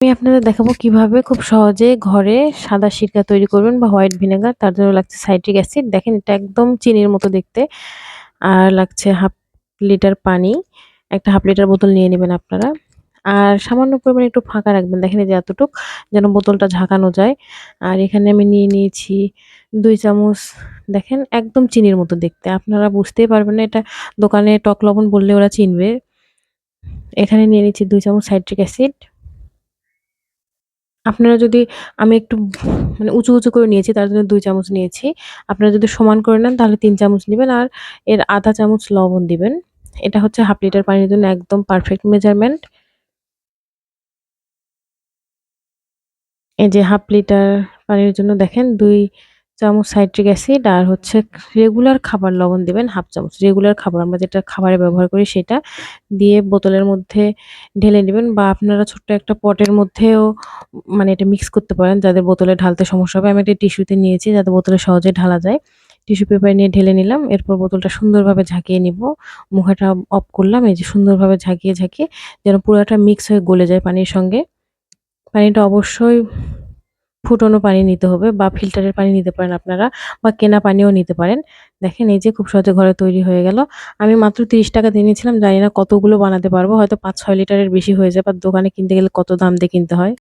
আমি আপনাদের দেখাবো কীভাবে খুব সহজে ঘরে সাদা সিরকা তৈরি করবেন বা হোয়াইট ভিনেগার। তার জন্য লাগছে সাইট্রিক অ্যাসিড। দেখেন, এটা একদম চিনির মতো দেখতে। আর লাগছে হাফ লিটার পানি। একটা হাফ লিটার বোতল নিয়ে নেবেন আপনারা। আর সামান্য পরিমাণে একটু ফাঁকা রাখবেন। দেখেন যে এতটুক, যেন বোতলটা ঝাঁকানো যায়। আর এখানে আমি নিয়ে নিয়েছি দুই চামচ, দেখেন, একদম চিনির মতো দেখতে। আপনারা বুঝতেই পারবেন না, এটা দোকানে টক লবণ বললে ওরা চিনবে। এখানে নিয়ে নিচ্ছি দুই চামচ সাইট্রিক অ্যাসিড। আপনারা যদি আমি একটু মানে উঁচু, উঁচু করে নিয়েছি তার জন্য দুই চামচ নিয়েছি। আপনারা যদি সমান করে নেন তাহলে তিন চামচ নেবেন আর এর ১/২ চামচ লবণ দিবেন। এটা হচ্ছে হাফ লিটার পানির জন্য একদম পারফেক্ট মেজারমেন্ট। এই যে হাফ লিটার পানির জন্য দেখেন ২ চামচ সাইট্রিক অ্যাসিড আর হচ্ছে রেগুলার খাবার লবণ দেবেন হাফ চামচ। রেগুলার খাবার আমরা যেটা খাবারে ব্যবহার করি সেটা দিয়ে বোতলের মধ্যে ঢেলে নেবেন বা আপনারা ছোট্ট একটা পটের মধ্যেও মানে এটা মিক্স করতে পারেন যাদের বোতলে ঢালতে সমস্যা হবে। আমি একটা টিস্যুতে নিয়েছি যাতে বোতলে সহজে ঢালা যায়। টিস্যু পেপার নিয়ে ঢেলে নিলাম। এরপর বোতলটা সুন্দরভাবে ঝাঁকিয়ে নিব। মুখাটা অফ করলাম। এই যে সুন্দরভাবে ঝাঁকিয়ে, ঝাঁকিয়ে যেন পুরাটা মিক্স হয়ে গলে যায় পানির সঙ্গে। পানিটা অবশ্যই ফুটানো পানি নিতে হবে বা ফিল্টারের পানি নিতে পারেন আপনারা বা কেনা পানিও নিতে পারেন। দেখেন এই যে খুব সহজে ঘরে তৈরি হয়ে গেল। আমি মাত্র ৩০ টাকা দিয়ে নিয়েছিলাম। জানি না কতগুলো বানাতে পারব। হয়তো ৫-৬ লিটারের বেশি হয়ে যায়, বা দোকানে কিনতে গেলে কত দাম দিয়ে কিনতে হয়।